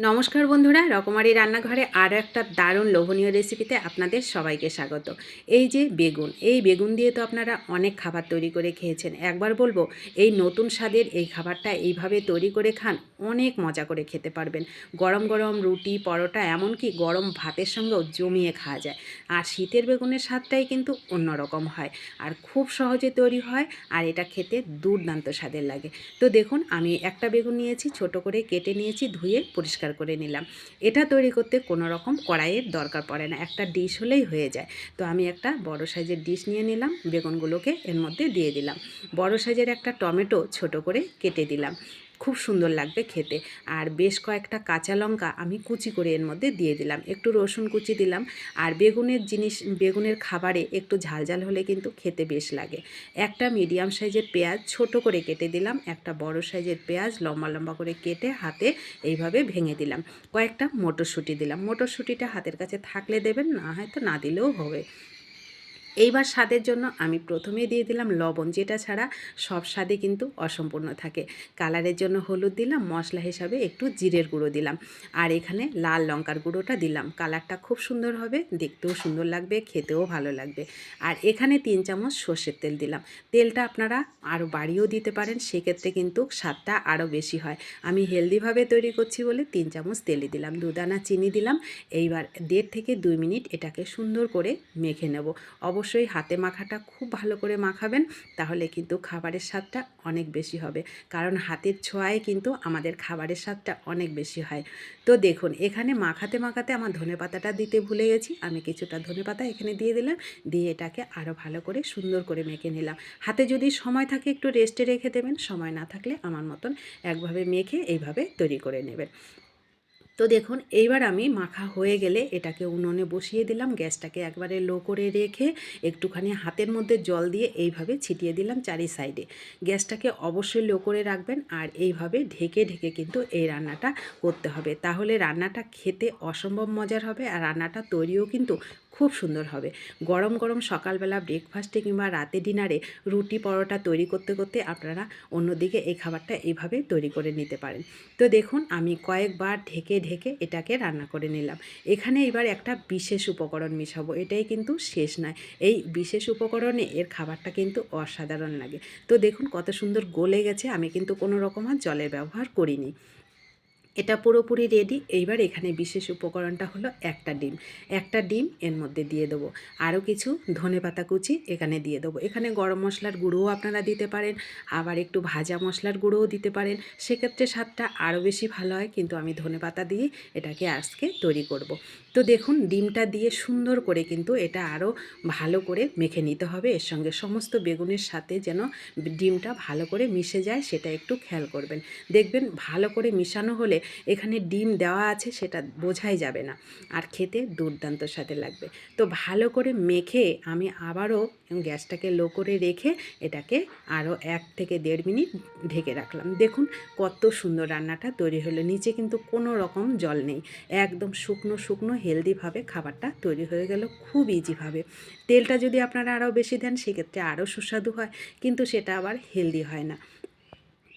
নমস্কার বন্ধুরা, রকমারি রান্নাঘরে আরও একটা দারুণ লোভনীয় রেসিপিতে আপনাদের সবাইকে স্বাগত। এই যে বেগুন, এই বেগুন দিয়ে তো আপনারা অনেক খাবার তৈরি করে খেয়েছেন। একবার বলব, এই নতুন স্বাদের এই খাবারটা এইভাবে তৈরি করে খান, অনেক মজা করে খেতে পারবেন। গরম গরম রুটি, পরোটা, এমনকি গরম ভাতের সঙ্গেও জমিয়ে খাওয়া যায়। আর শীতের বেগুনের স্বাদটাই কিন্তু অন্যরকম হয়। আর খুব সহজে তৈরি হয় আর এটা খেতে দুর্দান্ত স্বাদের লাগে। তো দেখুন, আমি একটা বেগুন নিয়েছি, ছোট করে কেটে নিয়েছি, ধুয়ে পরিষ্কার করে নিলাম। এটা তৈরি করতে কোনো রকম কড়াইয়ের দরকার পড়ে না। একটা ডিশ হলেই হয়ে যায়। তো আমি একটা বড় সাইজের ডিশ নিয়ে নিলাম, বেগুনগুলোকে এর মধ্যে দিয়ে দিলাম। বড় সাইজের একটা টমেটো ছোট করে কেটে দিলাম। খুব সুন্দর লাগবে খেতে। আর বেশ কয়েকটা কাঁচা লঙ্কা আমি কুচি করে এর মধ্যে দিয়ে দিলাম। একটু রসুন কুচি দিলাম। আর বেগুনের জিনিস, বেগুনের খাবারে একটু ঝালঝাল হলে কিন্তু খেতে বেশ লাগে। একটা মিডিয়াম সাইজের পেঁয়াজ ছোট করে কেটে দিলাম। একটা বড় সাইজের পেঁয়াজ লম্বা লম্বা করে কেটে হাতে এইভাবে ভেঙে দিলাম। কয়েকটা মটরশুঁটি দিলাম। মটরশুঁটিটা হাতের কাছে থাকলে দেবেন, না হয়তো না দিলেও হবে। এইবার স্বাদের জন্য আমি প্রথমেই দিয়ে দিলাম লবণ, যেটা ছাড়া সব স্বাদে কিন্তু অসম্পূর্ণ থাকে। কালারের জন্য হলুদ দিলাম, মশলা হিসাবে একটু জিরের গুঁড়ো দিলাম। আর এখানে লাল লঙ্কার গুঁড়োটা দিলাম। কালারটা খুব সুন্দর হবে, দেখতেও সুন্দর লাগবে, খেতেও ভালো লাগবে। আর এখানে তিন চামচ সর্ষের তেল দিলাম। তেলটা আপনারা আরও বাড়িয়েও দিতে পারেন, সেক্ষেত্রে কিন্তু স্বাদটা আরও বেশি হয়। আমি হেলদিভাবে তৈরি করছি বলে তিন চামচ তেলই দিলাম, দুদানা চিনি দিলাম। এইবার দেড় থেকে দুই মিনিট এটাকে সুন্দর করে মেখে নেব। অবশ্যই হাতে মাখাটা খুব ভালো করে মাখাবেন, তাহলে কিন্তু খাবারের স্বাদটা অনেক বেশি হবে। কারণ হাতের ছোঁয়ায় কিন্তু আমাদের খাবারের স্বাদটা অনেক বেশি হয়। তো দেখুন, এখানে মাখাতে মাখাতে আমার ধনে পাতাটা দিতে ভুলে গেছি। আমি কিছুটা ধনে পাতা এখানে দিয়ে দিলাম, দিয়ে এটাকে আরও ভালো করে সুন্দর করে মেখে নিলাম। হাতে যদি সময় থাকে একটু রেস্টে রেখে দেবেন, সময় না থাকলে আমার মতন একভাবে মেখে এইভাবে তৈরি করে নেবেন। তো দেখুন, এইবার আমি মাখা হয়ে গেলে এটাকে উনুনে বসিয়ে দিলাম, গ্যাসটাকে একবারে লো করে রেখে একটুখানি হাতের মধ্যে জল দিয়ে এইভাবে ছিটিয়ে দিলাম চারি সাইডে। গ্যাসটাকে অবশ্যই লো করে রাখবেন আর এইভাবে ঢেকে ঢেকে কিন্তু এই রান্নাটা করতে হবে। তাহলে রান্নাটা খেতে অসম্ভব মজার হবে আর রান্নাটা তৈরিও কিন্তু খুব সুন্দর হবে। গরম গরম সকালবেলা ব্রেকফাস্টে কিংবা রাতে ডিনারে রুটি পরোটা তৈরি করতে করতে আপনারা অন্যদিকে এই খাবারটা এইভাবে তৈরি করে নিতে পারেন। তো দেখুন, আমি কয়েকবার ঢেকে ঢেকে এটাকে রান্না করে নিলাম। এখানে এবার একটা বিশেষ উপকরণ মিশাবো, এটাই কিন্তু শেষ নয়। এই বিশেষ উপকরণে এর খাবারটা কিন্তু অসাধারণ লাগে। তো দেখুন কত সুন্দর গলে গেছে, আমি কিন্তু কোনো রকম আর জলের ব্যবহার করিনি। এটা পুরোপুরি রেডি এইবার এখানে বিশেষ উপকরণটা হলো একটা ডিম। একটা ডিম এর মধ্যে দিয়ে দেবো। আরও কিছু ধনে পাতা কুচি এখানে দিয়ে দেবো। এখানে গরম মশলার গুঁড়োও আপনারা দিতে পারেন, আবার একটু ভাজা মশলার গুঁড়োও দিতে পারেন। সেক্ষেত্রে স্বাদটা আরও বেশি ভালো হয়, কিন্তু আমি ধনে পাতা দিয়ে এটাকে আজকে তৈরি করব। তো দেখুন, ডিমটা দিয়ে সুন্দর করে কিন্তু এটা আরও ভালো করে মেখে নিতে হবে। এর সঙ্গে সমস্ত বেগুনের সাথে যেন ডিমটা ভালো করে মিশে যায়, সেটা একটু খেয়াল করবেন। দেখবেন, ভালো করে মিশানো হলে এখানে ডিম দেওয়া আছে, সেটা বোঝাই যাবে না। আর খেতে দুর্দান্ত সাথে লাগবে। তো ভালো করে মেখে আমি আবারও গ্যাসটাকে লো করে রেখে এটাকে আরও এক থেকে দেড় মিনিট ঢেকে রাখলাম। দেখুন কত সুন্দর রান্নাটা তৈরি হলো। নিচে কিন্তু কোনো রকম জল নেই। একদম শুকনো শুকনো হেলদিভাবে খাবারটা তৈরি হয়ে গেল খুব ইজিভাবে। তেলটা যদি আপনারা আরও বেশি দেন, সেক্ষেত্রে আরও সুস্বাদু হয়। কিন্তু সেটা আবার হেলদি হয় না।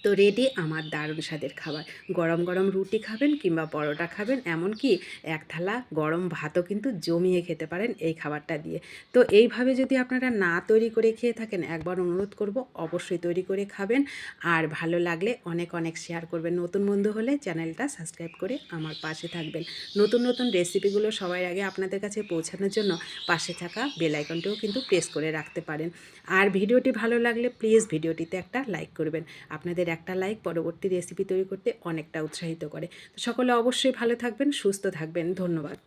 তো রেডি আমার দারুণ স্বাদের খাবার। গরম গরম রুটি খাবেন কিংবা পরোটা খাবেন, এমনকি এক থালা গরম ভাতও কিন্তু জমিয়ে খেতে পারেন এই খাবারটা দিয়ে। তো এইভাবে যদি আপনারা না তৈরি করে খেয়ে থাকেন, একবার অনুরোধ করব অবশ্যই তৈরি করে খাবেন। আর ভালো লাগলে অনেক অনেক শেয়ার করবেন। নতুন বন্ধু হলে চ্যানেলটা সাবস্ক্রাইব করে আমার পাশে থাকবেন। নতুন নতুন রেসিপিগুলো সবার আগে আপনাদের কাছে পৌঁছানোর জন্য পাশে থাকা বেলাইকনটিও কিন্তু প্রেস করে রাখতে পারেন। আর ভিডিওটি ভালো লাগলে প্লিজ ভিডিওটিতে একটা লাইক করবেন। আপনাদের একটা লাইক পরবর্তী রেসিপি তৈরি করতে অনেকটা উৎসাহিত করে। তো সকলে অবশ্যই ভালো থাকবেন, সুস্থ থাকবেন। ধন্যবাদ।